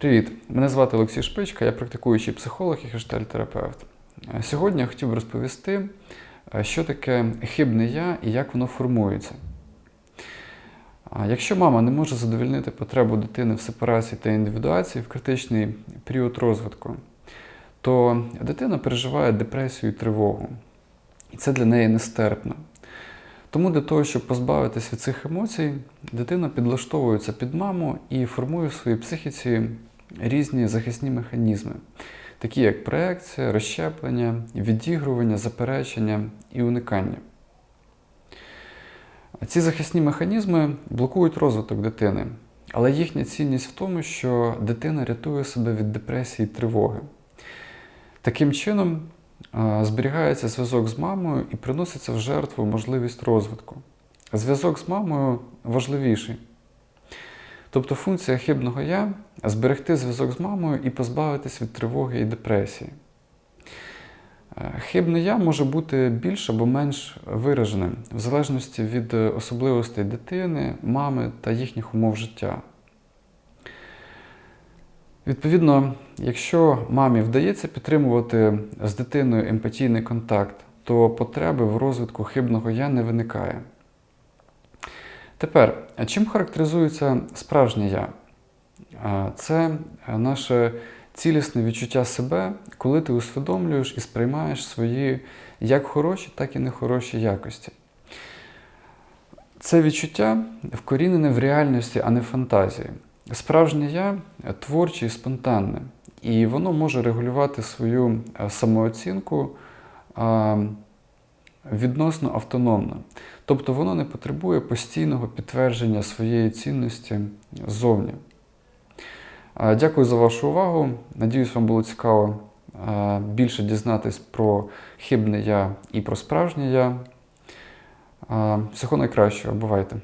Привіт! Мене звати Олексій Шпичка, я практикуючий психолог і гештальтерапевт. Е, Сьогодні я хотів би розповісти, е, що таке хибне я і як воно формується. Якщо мама не може задовольнити потребу дитини в сепарації та індивідуації в критичний період розвитку, то дитина переживає депресію і тривогу. І це для неї нестерпно. Тому для того, щоб позбавитись від цих емоцій, дитина підлаштовується під маму і формує в своїй психіці різні захисні механізми, такі як проекція, розщеплення, відігрування, заперечення і уникання. Ці захисні механізми блокують розвиток дитини, але їхня цінність в тому, що дитина рятує себе від депресії і тривоги. Таким чином, е, зберігається зв'язок з мамою і приноситься в жертву можливість розвитку. Зв'язок з мамою важливіший. Тобто функція хибного я зберегти зв'язок з мамою і позбавитись від тривоги і депресії. Е, Хибне я може бути більш або менш вираженим, в залежності від особливостей дитини, мами та їхніх умов життя. Відповідно, якщо мамі вдається підтримувати з дитиною емпатійний контакт, то потреби в розвитку хибного я не виникає. Тепер, чим характеризується справжнє я? Це наше цілісне відчуття себе, коли ти усвідомлюєш і сприймаєш свої як хороші, так і нехороші якості. Це відчуття вкорінене в реальності, а не фантазії. Справжнє я творче і спонтанне, і воно може регулювати свою е, самооцінку відносно автономно. Тобто воно не потребує постійного підтвердження своєї цінності ззовні. Дякую за вашу увагу. Надіюсь, вам було цікаво більше дізнатись про хибне я і про справжнє я. Всього найкращого, бувайте!